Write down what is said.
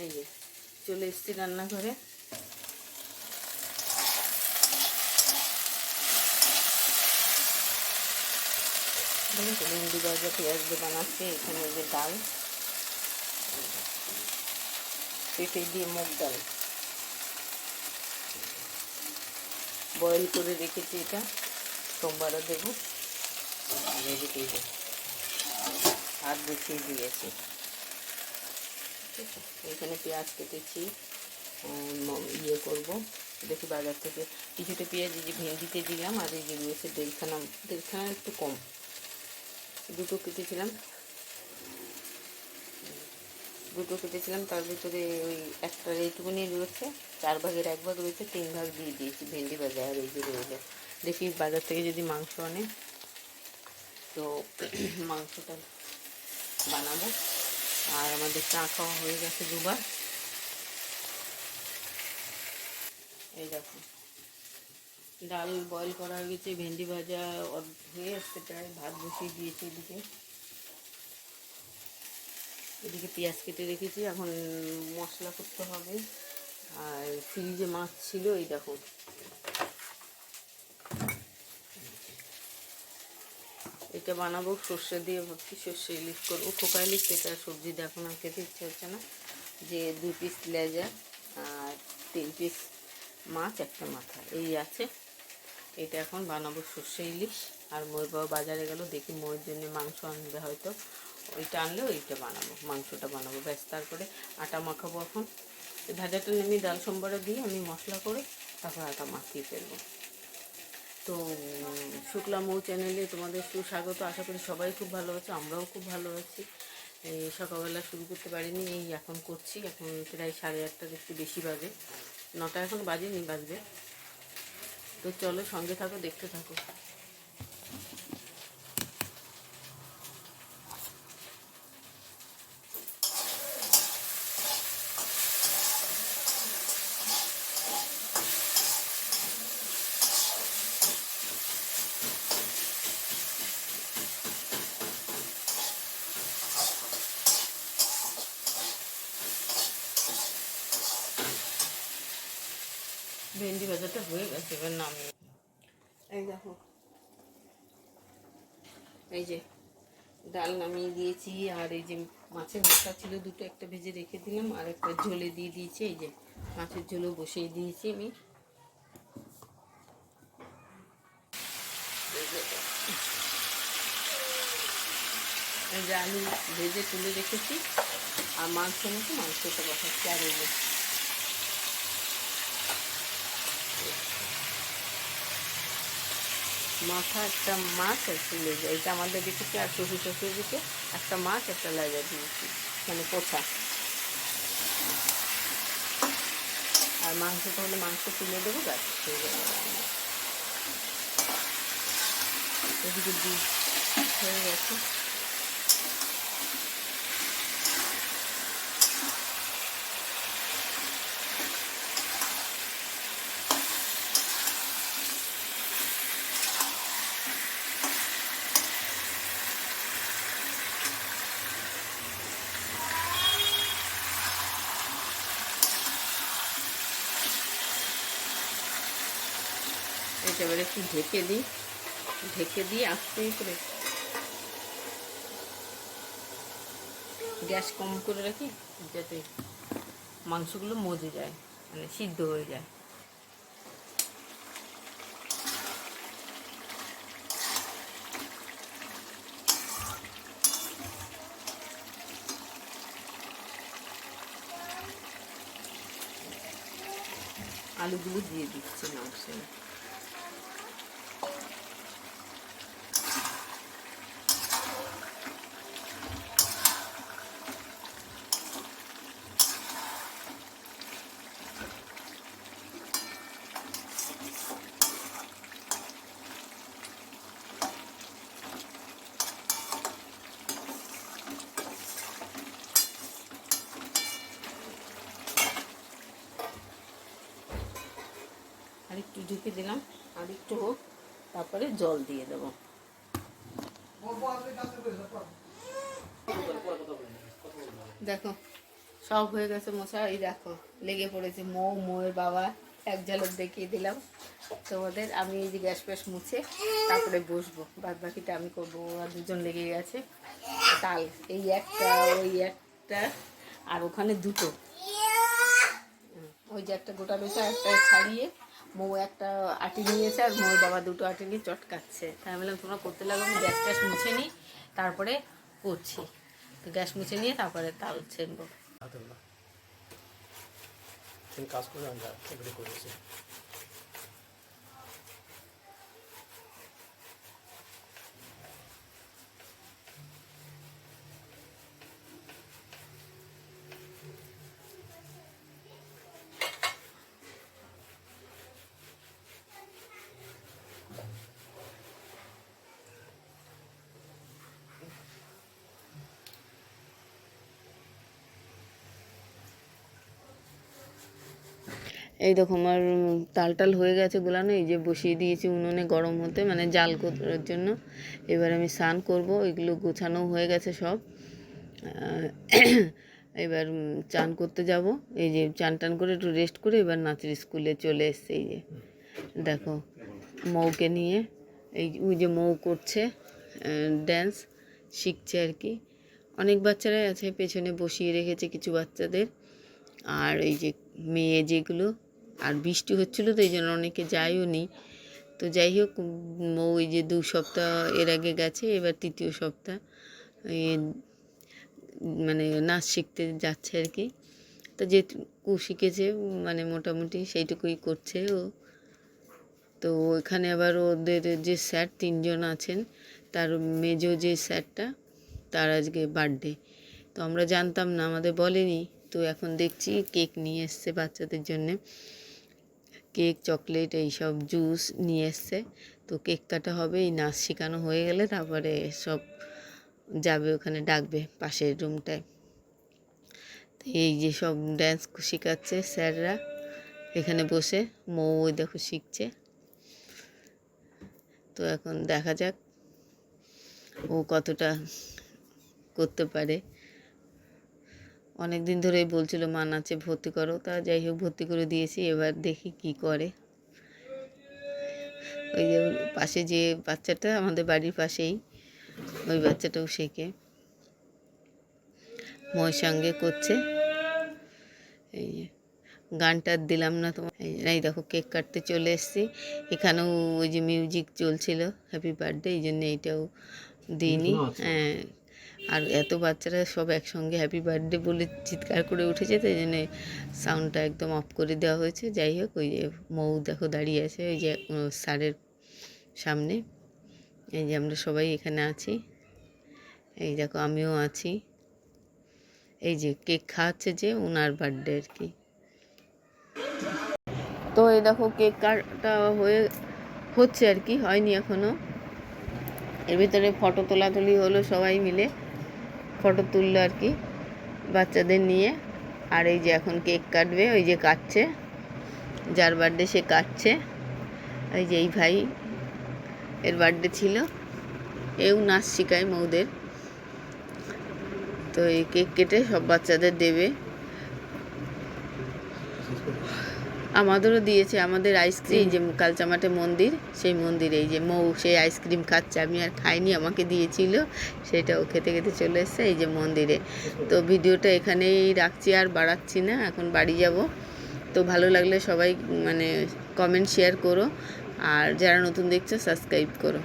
এই যে, চলে এসেছি রান্নাঘরে। ভেন্ডি ভাজা পেঁয়াজ দিয়ে বানাচ্ছি, এখানে যে ডাল। পেঁপে দিয়ে মুগ ডাল। বয়েল করে রেখেছি এটা, সোমবারও দেবো। আর এদিকে হাত বসিয়ে দিয়েছি। ঠিক আছে। এখানে পেঁয়াজ কেটেছি ইয়ে করব। দেখি বাজার থেকে কিছুটা পেঁয়াজ যে ভেন্ডিতে দিলাম আর এই যে রয়েছে দেড়খানা দেড়খানা একটু কম। দুটো কেটেছিলাম। দুটো কেটেছিলাম, তার ভিতরে ওই একটা এইটুকুনি রয়েছে, চার ভাগের এক ভাগ রয়েছে, তিন ভাগ দিয়ে দিয়েছি ভেন্ডি বাজার আর এই যে রয়েছে। দেখি বাজার থেকে যদি মাংস আনে, তো মাংসটা বানাবো। আর আমাদের চা খাওয়া হয়ে গেছে দুবার। এই দেখো, ডাল বয়েল করা হয়ে গেছে, ভেন্ডি ভাজা হয়ে আসছে প্রায়, ভাত বসিয়ে দিয়েছি এদিকে। এদিকে পেঁয়াজ কেটে রেখেছি, এখন মশলা করতে হবে। আর ফ্রিজে মাছ ছিল, এই দেখো। এটা বানাবো সর্ষে দিয়ে ভাবছি সর্ষে ইলিশ করব। খোকা ইলিশ এটা সবজি এখন আর খেতে ইচ্ছে হচ্ছে না। যে দুই পিস লেজা আর তিন পিস মাছ, একটা মাথা। এই আছে। এটা এখন বানাবো সর্ষে ইলিশ। আর ময়ূর বাবা বাজারে গেল, দেখি ময়ের জন্য মাংস আনবে হয়তো। ওইটা আনলে ওইটা বানাবো, মাংসটা বানাবো। ব্যাস, তারপরে আটা মাখাবো এখন। ভাজাটা নেমে ডাল সম্বরে দিয়ে আমি মশলা করে তারপর আটা মাখিয়ে ফেলব। তো শুক্লা মৌ চ্যানেলে তোমাদের সুস্বাগত। আশা করি সবাই খুব ভালো আছে, আমরাও খুব ভালো আছি। এই সকালবেলা শুরু করতে পারিনি, এই এখন করছি। এখন প্রায় সাড়ে আটটার একটু বেশি বাজে। নটা এখন বাজেনি, বাজবে। তো চলো সঙ্গে থাকো, দেখতে থাকো। ভেন্ডি ভাজাটা হয়ে গেছে এবার নামিয়ে এই দেখো। এই যে ডাল নামিয়ে দিয়েছি আর এই যে মাছের মাথা ছিল দুটো একটা ভেজে রেখে দিলাম আর একটা ঝোলে দিয়ে দিয়েছি এই যে মাছের ঝোলও বসিয়ে দিয়েছি আমি। এই যে আলু ভেজে তুলে রেখেছি আর মাংস মতো মাংসটা বসাচ্ছি আর এই মাথা একটা মাছ একটা লেজা এটা আমাদের দিকে আর শ্বশুর শ্বশুর দিকে একটা মাছ, একটা লেজা দিয়েছি মানে পোছা। আর মাংস তাহলে মাংস তুলে দেবো গাছ এদিকে হয়ে গেছে। এবার একটু ঢেকে দিই। ঢেকে দিয়ে আস্তে করে গ্যাস কম করে রাখি, যাতে মাংসগুলো মজে যায় মানে সিদ্ধ হয়ে যায়। আলুগুলো দিয়ে দিচ্ছি মাংসে আর একটু ঢুকে দিলাম, আর একটু হোক, তারপরে জল দিয়ে দেবো। দেখো, সব হয়ে গেছে মশা এই দেখো, লেগে পড়েছে মৌ, মৌয়ের বাবা, এক ঝলক দেখিয়ে দিলাম। তোমাদের আমি এই যে গ্যাস ফ্যাস মুছে তারপরে বসবো বাদ বাকিটা আমি করব, আর দুজন লেগে গেছে। তাল, এই একটা, ওই একটা, আর ওখানে দুটো। ওই যে একটা গোটা আর একটা ছাড়িয়ে মৌ একটা আটি নিয়েছে আর মৌর বাবা দুটো আটি নিয়ে চটকাচ্ছে। তাই আমি বললাম, তোমরা করতে লাগো, আমি গ্যাস ট্যাস মুছে নিই, তারপরে করছি। তো গ্যাস মুছে নিয়ে তারপরে না তুমি কাজ করে আমরা এই দেখো আমার তাল টাল হয়ে গেছে গোলানো এই যে বসিয়ে দিয়েছি উনুনে গরম হতে মানে জাল করার জন্য। এবার আমি স্নান করব এগুলো গোছানো হয়ে গেছে সব। এবার চান করতে যাব, এই যে চান টান করে একটু রেস্ট করে এবার নাচের স্কুলে চলে এসছে, এই যে। দেখো, মৌকে নিয়ে, এই ওই যে মৌ করছে ড্যান্স শিখছে আর কি। অনেক বাচ্চারাই আছে, পেছনে বসিয়ে রেখেছে কিছু বাচ্চাদের। আর এই যে মেয়ে যেগুলো আর বৃষ্টি হচ্ছিল তো এই জন্য অনেকে যায়ও নি। তো যাই হোক ওই যে দু সপ্তাহ এর আগে গেছে, এবার তৃতীয় সপ্তাহ। মানে নাচ শিখতে যাচ্ছে আর কি। তো যেটুকু শিখেছে মানে মোটামুটি সেইটুকুই করছে ও। তো ওইখানে আবার ওদের যে স্যার তিনজন আছেন, তার মেজো যে স্যারটা, তার আজকে বার্থডে। তো আমরা জানতাম না, আমাদের বলেনি। তো এখন দেখছি কেক নিয়ে এসছে বাচ্চাদের জন্যে। কেক, চকলেট এইসব জুস নিয়ে এসছে। তো কেক কাটা হবে, এই নাচ শেখানো হয়ে গেলে তারপরে সব যাবে ওখানে ডাকবে পাশের রুমটায়। তো এই যে সব ড্যান্স শেখাচ্ছে স্যাররা। এখানে বসে মৌ দেখো শিখছে। তো এখন দেখা যাক ও কতটা করতে পারে। অনেক দিন ধরেই বলছিল মা নাচে ভর্তি করো। তা যাই হোক ভর্তি করে দিয়েছি এবার দেখি কি করে। ওই যে পাশে যে বাচ্চাটা আমাদের বাড়ির পাশেই ওই বাচ্চাটাও শেখে। ময়ের সঙ্গে করছে। এই যে গানটা দিলাম না তোমার। এই এই দেখো কেক কাটতে চলে এসেছি। এখানেও ওই যে মিউজিক চলছিল হ্যাপি বার্থডে এই জন্য এইটাও দিইনি। হ্যাঁ আর এত বাচ্চারা সব একসঙ্গে হ্যাপি বার্থডে বলে চিৎকার করে উঠেছে তো এই জন্য সাউন্ডটা একদম অফ করে দেওয়া হয়েছে। যাই হোক, ওই যে মৌ দেখো দাঁড়িয়ে আছে, ওই যে স্যারের সামনে। এই যে আমরা সবাই এখানে আছি। এই দেখো, আমিও আছি। এই যে কেক খাওয়াচ্ছে যে ওনার বার্থডে আর কি। তো এই দেখো, কেক কাটা হয়ে, হচ্ছে আর কি, হয়নি এখনও। এর ভিতরে ফটো তোলাতুলি হলো সবাই মিলে। ফটো তুললো আর কি, বাচ্চাদের নিয়ে। আর এই যে এখন কেক কাটবে, ওই যে কাটছে, যার বার্থডে সে কাটছে। এই যে এই ভাই, এর বার্থডে ছিল। এও নাচ শিখায় মৌদের। তো এই কেক কেটে সব বাচ্চাদের দেবে। আমাদেরও দিয়েছে আমাদের আইসক্রিম যে কালচামাটে মন্দির সেই মন্দিরে এই যে মৌ সেই আইসক্রিম খাচ্ছে আমি আর খাইনি আমাকে দিয়েছিল সেটাও খেতে খেতে চলে এসছে এই যে মন্দিরে। তো ভিডিওটা এখানেই রাখছি আর বাড়াচ্ছি না এখন বাড়ি যাব। তো ভালো লাগলে সবাই মানে কমেন্ট শেয়ার করো আর যারা নতুন দেখছ সাবস্ক্রাইব করো।